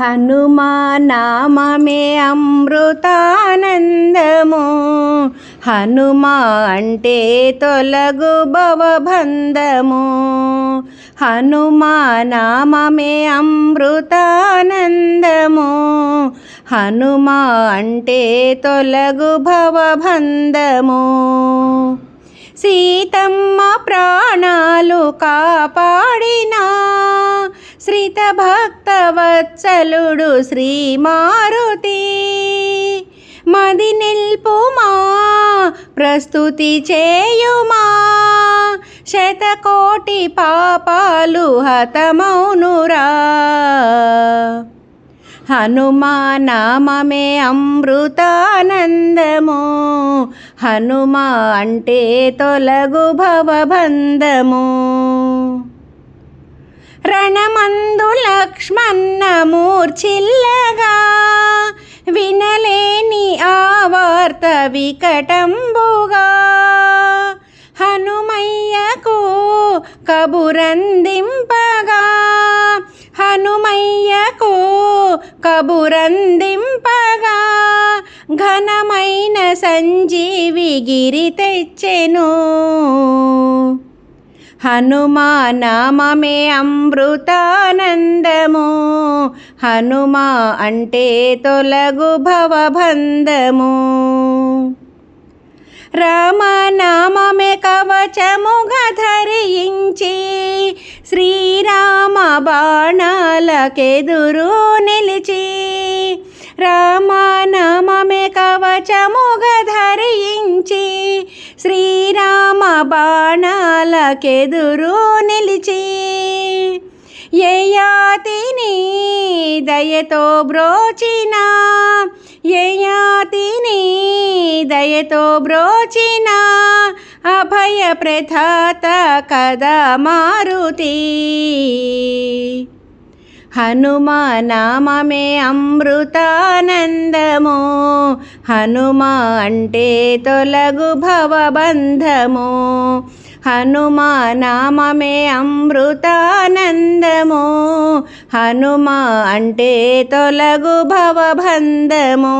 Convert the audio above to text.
హనుమానామే అమృతానందము. హనుమా అంటే తొలగు భవబంధము. హనుమానామే అమృతానందము. హనుమా అంటే తొలగు భవబంధము. సీతమ్మ ప్రాణాలు కాపాడినా శ్రిత భక్త వత్సలుడు శ్రీ మారుతి మది నిల్పుమా ప్రస్తుతి చేయుమా శతకోటి పాపాలు హతమౌనురా. హనుమా నామమే అమృతానందము హనుమా అంటే తొలగు భవబంధము. రణమందు లక్ష్మణ వినలేని ఆ వార్త వికటంబుగా. హనుమయ్యకు కబురందింపగా. హనుమయ్యకు కబురందింపగా. ఘనమైన సంజీవి గిరి తెచ్చెను. హనుమానామే అమృతానందము. హనుమా అంటే తొలగు భవబంధము. రామనామే కవచముగా ధరించి శ్రీరామ బాణాలకెదురు నిలిచి రామనామమే కవచముగా ధరించి శ్రీరామ బాణాలకెదురు నిలిచి యయాతిని దయతో బ్రోచిన యయాతిని దయతో బ్రోచిన అభయ ప్రధాత కదా మారుతి హనుమా నామమే అమృతానందము. హనుమా అంటే తొలగు భవబంధము. హనుమా నామమే అమృతానందము. హనుమా అంటే తొలగు భవబంధము.